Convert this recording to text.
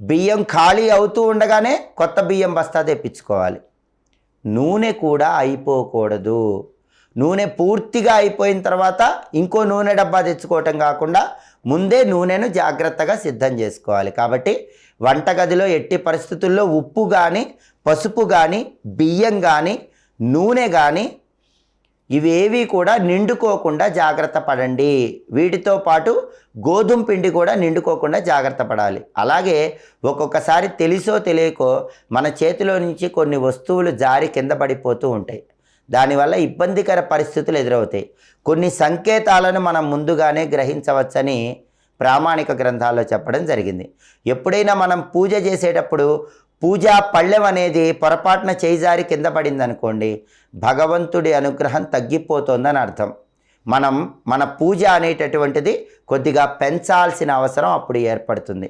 బియ్యం ఖాళీ అవుతూ ఉండగానే కొత్త బియ్యం బస్తా తెప్పించుకోవాలి. నూనె కూడా అయిపోకూడదు. నూనె పూర్తిగా అయిపోయిన తర్వాత ఇంకో నూనె డబ్బా తెచ్చుకోవటం కాకుండా ముందే నూనెను జాగ్రత్తగా సిద్ధం చేసుకోవాలి. కాబట్టి వంటగదిలో ఎట్టి పరిస్థితుల్లో ఉప్పు కానీ పసుపు కానీ బియ్యం కానీ నూనె కానీ ఇవేవి కూడా నిండుకోకుండా జాగ్రత్త పడండి. వీటితో పాటు గోధుమ పిండి కూడా నిండుకోకుండా జాగ్రత్త పడాలి. అలాగే ఒక్కొక్కసారి తెలిసో తెలియకో మన చేతిలో నుంచి కొన్ని వస్తువులు జారి కింద పడిపోతూ ఉంటాయి. దానివల్ల ఇబ్బందికర పరిస్థితులు ఎదురవుతాయి. కొన్ని సంకేతాలను మనం ముందుగానే గ్రహించవచ్చని ప్రామాణిక గ్రంథాల్లో చెప్పడం జరిగింది. ఎప్పుడైనా మనం పూజ చేసేటప్పుడు పూజా పళ్ళెం అనేది పొరపాటున చేయిజారి కింద పడింది అనుకోండి భగవంతుడి అనుగ్రహం తగ్గిపోతుందని అర్థం. మనం మన పూజ అనేటటువంటిది కొద్దిగా పెంచాల్సిన అవసరం అప్పుడు ఏర్పడుతుంది.